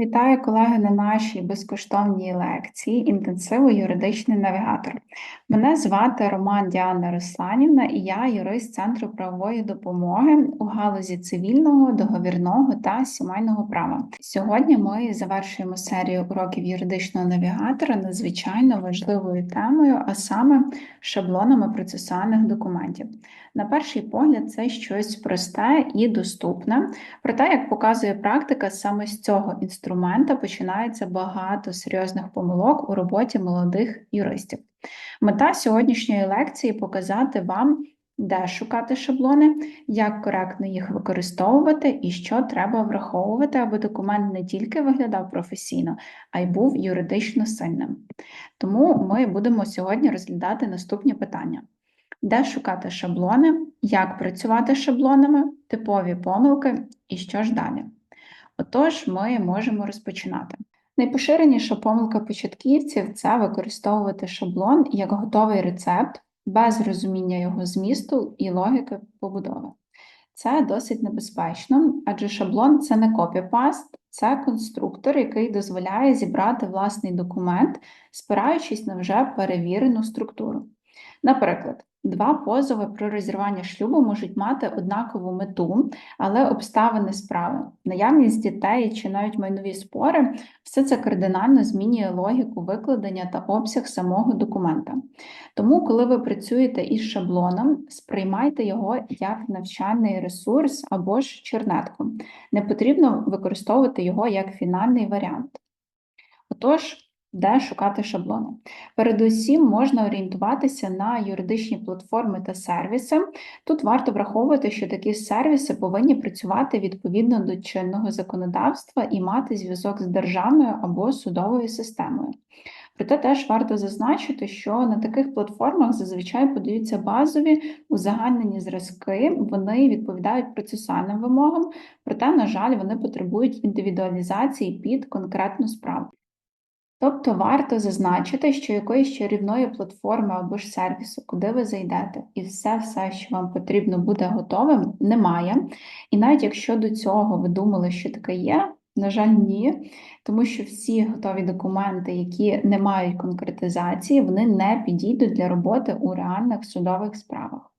Вітаю колеги на нашій безкоштовній лекції інтенсиву юридичний навігатор. Мене звати Роман Діана Русланівна і я юрист Центру правової допомоги у галузі цивільного, договірного та сімейного права. Сьогодні ми завершуємо серію уроків юридичного навігатора надзвичайно важливою темою, а саме шаблонами процесуальних документів. На перший погляд, це щось просте і доступне, проте, як показує практика, саме з цього інструмента починається багато серйозних помилок у роботі молодих юристів. Мета сьогоднішньої лекції показати вам, де шукати шаблони, як коректно їх використовувати і що треба враховувати, аби документ не тільки виглядав професійно, а й був юридично сильним. Тому ми будемо сьогодні розглядати наступні питання де шукати шаблони, як працювати з шаблонами, типові помилки і що ж далі. Отож, ми можемо розпочинати. Найпоширеніша помилка початківців це використовувати шаблон як готовий рецепт без розуміння його змісту і логіки побудови. Це досить небезпечно, адже шаблон це не копіпаст, це конструктор, який дозволяє зібрати власний документ, спираючись на вже перевірену структуру. Наприклад, Два позови про розірвання шлюбу можуть мати однакову мету, але обставини справи, наявність дітей чи навіть майнові спори, все це кардинально змінює логіку викладення та обсяг самого документа. Тому, коли ви працюєте із шаблоном, сприймайте його як навчальний ресурс або ж чернетку. Не потрібно використовувати його як фінальний варіант. Отож, де шукати шаблони. Передусім можна орієнтуватися на юридичні платформи та сервіси. Тут варто враховувати, що такі сервіси повинні працювати відповідно до чинного законодавства і мати зв'язок з державною або судовою системою. Проте теж варто зазначити, що на таких платформах зазвичай подаються базові узагальнені зразки, вони відповідають процесуальним вимогам, проте, на жаль, вони потребують індивідуалізації під конкретну справу. Тобто варто зазначити, що якоїсь чарівної платформи або ж сервісу, куди ви зайдете, і все-все, що вам потрібно буде готовим, немає. І навіть якщо до цього ви думали, що таке є, на жаль, ні, тому що всі готові документи, які не мають конкретизації, вони не підійдуть для роботи у реальних судових справах.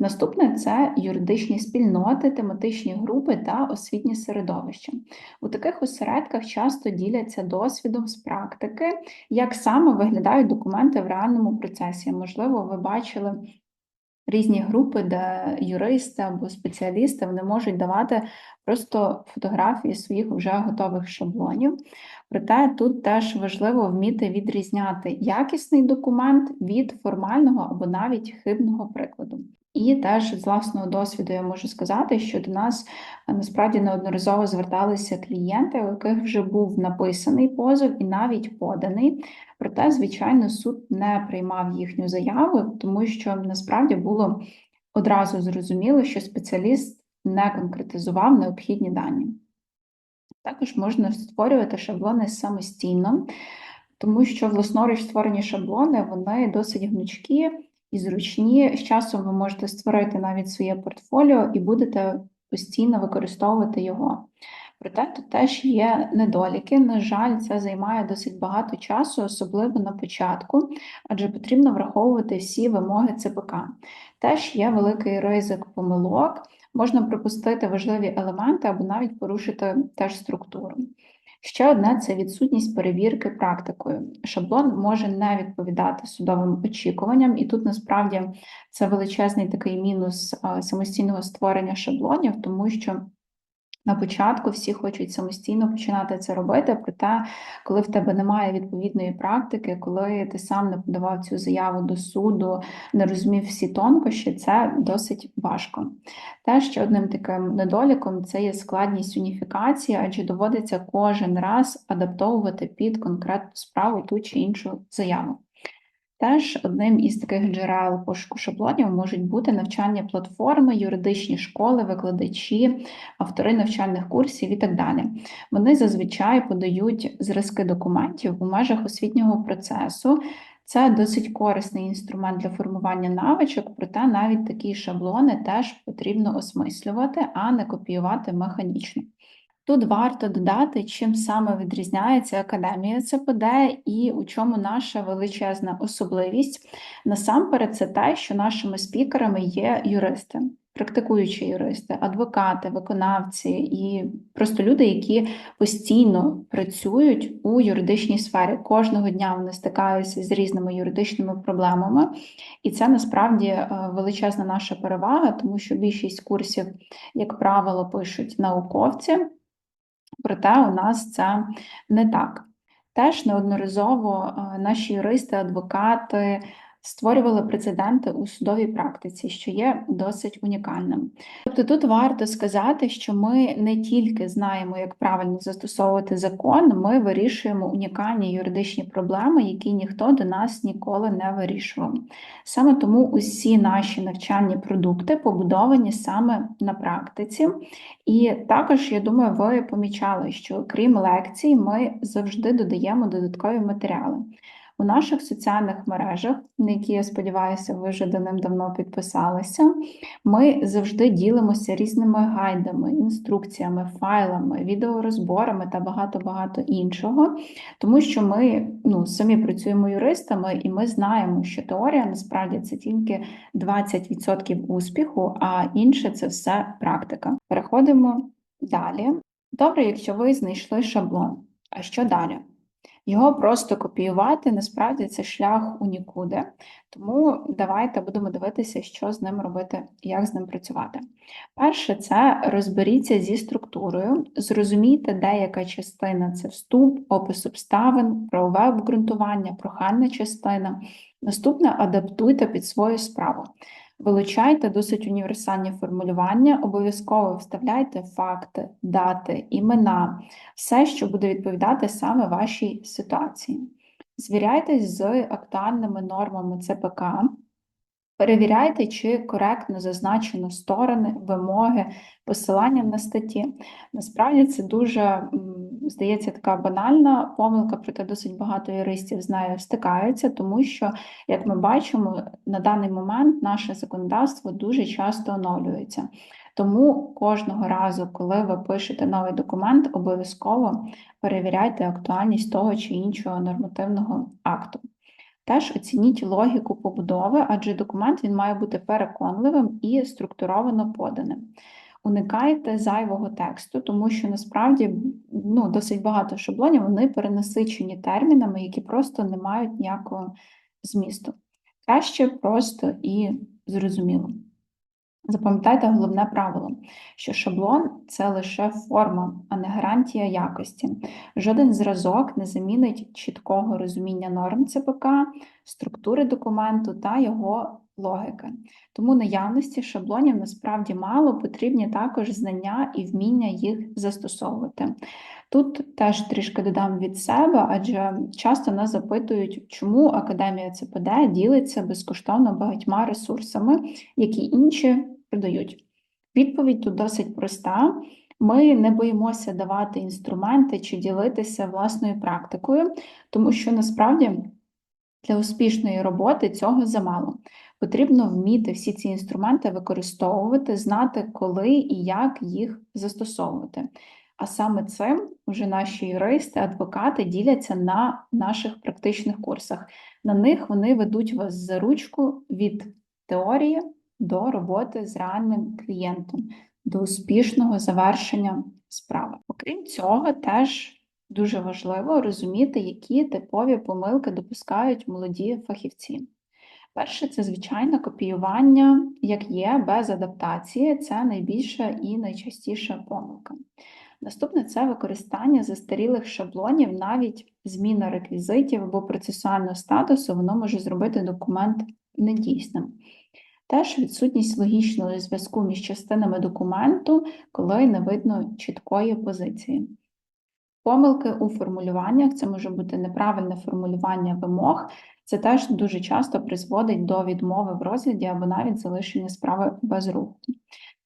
Наступне це юридичні спільноти, тематичні групи та освітні середовища. У таких осередках часто діляться досвідом з практики, як саме виглядають документи в реальному процесі. Можливо, ви бачили різні групи, де юристи або спеціалісти вони можуть давати просто фотографії своїх вже готових шаблонів. Проте тут теж важливо вміти відрізняти якісний документ від формального або навіть хибного прикладу. І теж з власного досвіду я можу сказати, що до нас е, насправді неодноразово зверталися клієнти, у яких вже був написаний позов і навіть поданий. Проте, звичайно, суд не приймав їхню заяву, тому що насправді було одразу зрозуміло, що спеціаліст не конкретизував необхідні дані. Також можна створювати шаблони самостійно, тому що власноруч створені шаблони вони досить гнучкі і зручні. З часом ви можете створити навіть своє портфоліо і будете постійно використовувати його. Проте тут теж є недоліки. На жаль, це займає досить багато часу, особливо на початку, адже потрібно враховувати всі вимоги ЦПК. Теж є великий ризик помилок, можна пропустити важливі елементи або навіть порушити теж структуру. Ще одна це відсутність перевірки практикою. Шаблон може не відповідати судовим очікуванням, і тут насправді це величезний такий мінус самостійного створення шаблонів, тому що на початку всі хочуть самостійно починати це робити, проте, коли в тебе немає відповідної практики, коли ти сам не подавав цю заяву до суду, не розумів всі тонкощі, це досить важко. Теж ще одним таким недоліком це є складність уніфікації, адже доводиться кожен раз адаптовувати під конкретну справу ту чи іншу заяву. Теж одним із таких джерел пошуку шаблонів можуть бути навчальні платформи, юридичні школи, викладачі, автори навчальних курсів і так далі. Вони зазвичай подають зразки документів у межах освітнього процесу. Це досить корисний інструмент для формування навичок, проте навіть такі шаблони теж потрібно осмислювати, а не копіювати механічно. Тут варто додати, чим саме відрізняється академія ЦПД і у чому наша величезна особливість. Насамперед, це те, що нашими спікерами є юристи, практикуючі юристи, адвокати, виконавці і просто люди, які постійно працюють у юридичній сфері. Кожного дня вони стикаються з різними юридичними проблемами, і це насправді е, величезна наша перевага, тому що більшість курсів, як правило, пишуть науковці. Проте у нас це не так. Теж неодноразово е, наші юристи, адвокати створювали прецеденти у судовій практиці, що є досить унікальним. Тобто тут варто сказати, що ми не тільки знаємо, як правильно застосовувати закон, ми вирішуємо унікальні юридичні проблеми, які ніхто до нас ніколи не вирішував. Саме тому усі наші навчальні продукти побудовані саме на практиці. І також, я думаю, ви помічали, що крім лекцій, ми завжди додаємо додаткові матеріали. У наших соціальних мережах, на які я сподіваюся, ви вже давним-давно підписалися, ми завжди ділимося різними гайдами, інструкціями, файлами, відеорозборами та багато-багато іншого, тому що ми ну, самі працюємо юристами, і ми знаємо, що теорія насправді це тільки 20% успіху, а інше це все практика. Переходимо далі. Добре, якщо ви знайшли шаблон. А що далі? Його просто копіювати насправді це шлях у нікуди. Тому давайте будемо дивитися, що з ним робити, як з ним працювати. Перше, це розберіться зі структурою, зрозумійте, де яка частина це вступ, опис обставин, правове обґрунтування, прохальна частина. Наступне адаптуйте під свою справу. Вилучайте досить універсальні формулювання, обов'язково вставляйте факти, дати, імена, все, що буде відповідати саме вашій ситуації. Звіряйтесь з актуальними нормами ЦПК, перевіряйте, чи коректно зазначено сторони, вимоги, посилання на статті. Насправді це дуже здається, така банальна помилка, проте досить багато юристів з нею стикаються, тому що, як ми бачимо, на даний момент наше законодавство дуже часто оновлюється. Тому кожного разу, коли ви пишете новий документ, обов'язково перевіряйте актуальність того чи іншого нормативного акту. Теж оцініть логіку побудови, адже документ він має бути переконливим і структуровано поданим. Уникайте зайвого тексту, тому що насправді ну, досить багато шаблонів вони перенасичені термінами, які просто не мають ніякого змісту. Краще просто і зрозуміло. Запам'ятайте головне правило, що шаблон це лише форма, а не гарантія якості. Жоден зразок не замінить чіткого розуміння норм ЦПК, структури документу та його логіки. Тому наявності шаблонів насправді мало, потрібні також знання і вміння їх застосовувати. Тут теж трішки додам від себе, адже часто нас запитують, чому Академія ЦПД ділиться безкоштовно багатьма ресурсами, які інші продають. Відповідь тут досить проста. Ми не боїмося давати інструменти чи ділитися власною практикою, тому що насправді для успішної роботи цього замало. Потрібно вміти всі ці інструменти використовувати, знати, коли і як їх застосовувати. А саме цим вже наші юристи, адвокати діляться на наших практичних курсах. На них вони ведуть вас за ручку від теорії до роботи з реальним клієнтом, до успішного завершення справи. Окрім цього, теж дуже важливо розуміти, які типові помилки допускають молоді фахівці. Перше, це звичайне копіювання, як є, без адаптації, це найбільша і найчастіша помилка. Наступне це використання застарілих шаблонів, навіть зміна реквізитів або процесуального статусу, воно може зробити документ недійсним. Теж відсутність логічного зв'язку між частинами документу, коли не видно чіткої позиції. Помилки у формулюваннях це може бути неправильне формулювання вимог, це теж дуже часто призводить до відмови в розгляді або навіть залишення справи без руху.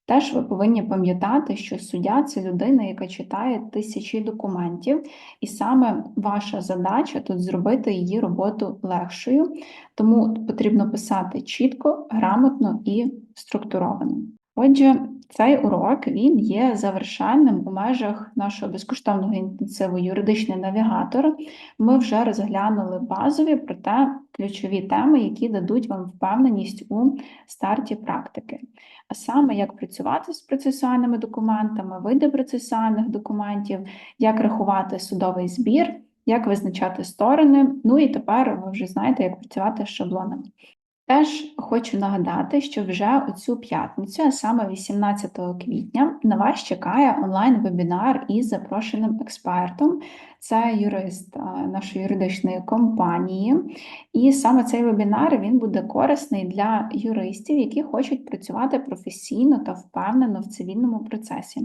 Теж ви повинні пам'ятати, що суддя це людина, яка читає тисячі документів, і саме ваша задача тут зробити її роботу легшою, тому потрібно писати чітко, грамотно і структуровано. Отже, цей урок він є завершальним у межах нашого безкоштовного інтенсиву юридичний навігатор. Ми вже розглянули базові, проте ключові теми, які дадуть вам впевненість у старті практики. А саме, як працювати з процесуальними документами, види процесуальних документів, як рахувати судовий збір, як визначати сторони. Ну і тепер ви вже знаєте, як працювати з шаблонами. Теж хочу нагадати, що вже у цю п'ятницю, а саме 18 квітня, на вас чекає онлайн-вебінар із запрошеним експертом. Це юрист нашої юридичної компанії. І саме цей вебінар він буде корисний для юристів, які хочуть працювати професійно та впевнено в цивільному процесі.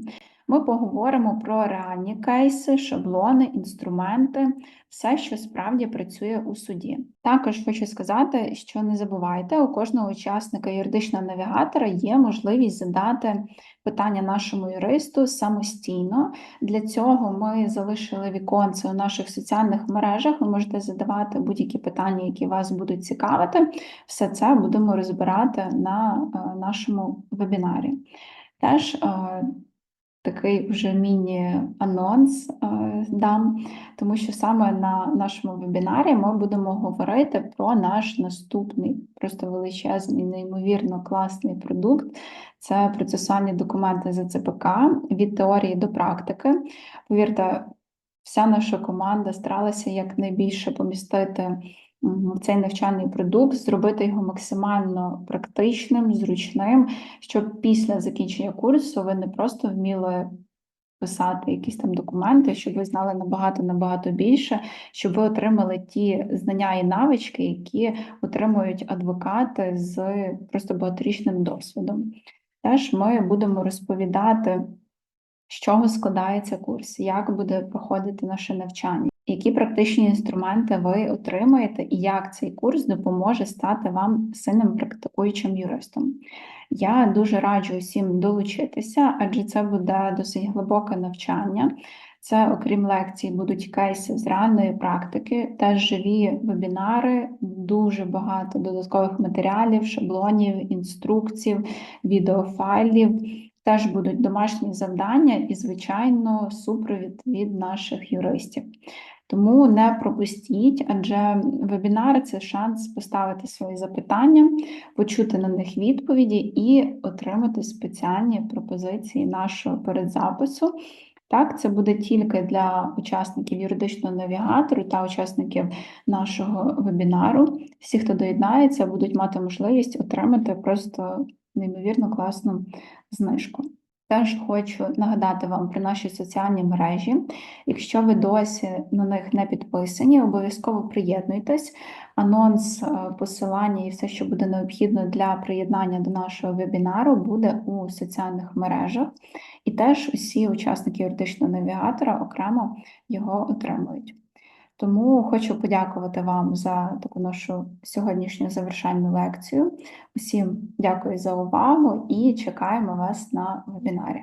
Ми поговоримо про реальні кейси, шаблони, інструменти, все, що справді працює у суді. Також хочу сказати, що не забувайте, у кожного учасника юридичного навігатора є можливість задати питання нашому юристу самостійно. Для цього ми залишили віконце у наших соціальних мережах. Ви можете задавати будь-які питання, які вас будуть цікавити. Все це будемо розбирати на е, нашому вебінарі. Теж е, такий вже міні-анонс е, дам, тому що саме на нашому вебінарі ми будемо говорити про наш наступний, просто величезний, неймовірно класний продукт. Це процесуальні документи за ЦПК від теорії до практики. Повірте, вся наша команда старалася якнайбільше помістити цей навчальний продукт, зробити його максимально практичним, зручним, щоб після закінчення курсу ви не просто вміли писати якісь там документи, щоб ви знали набагато набагато більше, щоб ви отримали ті знання і навички, які отримують адвокати з просто багаторічним досвідом. Теж ми будемо розповідати, з чого складається курс, як буде проходити наше навчання які практичні інструменти ви отримаєте, і як цей курс допоможе стати вам сильним практикуючим юристом. Я дуже раджу усім долучитися, адже це буде досить глибоке навчання. Це, окрім лекцій, будуть кейси з реальної практики, теж живі вебінари, дуже багато додаткових матеріалів, шаблонів, інструкцій, відеофайлів. Теж будуть домашні завдання і, звичайно, супровід від наших юристів. Тому не пропустіть, адже вебінари це шанс поставити свої запитання, почути на них відповіді і отримати спеціальні пропозиції нашого передзапису. Так, це буде тільки для учасників юридичного навігатору та учасників нашого вебінару. Всі, хто доєднається, будуть мати можливість отримати просто неймовірно класну знижку. Теж хочу нагадати вам про наші соціальні мережі. Якщо ви досі на них не підписані, обов'язково приєднуйтесь. Анонс, е, посилання і все, що буде необхідно для приєднання до нашого вебінару, буде у соціальних мережах, і теж усі учасники юридичного навігатора окремо його отримують. Тому хочу подякувати вам за таку нашу сьогоднішню завершальну лекцію. Усім дякую за увагу і чекаємо вас на вебінарі.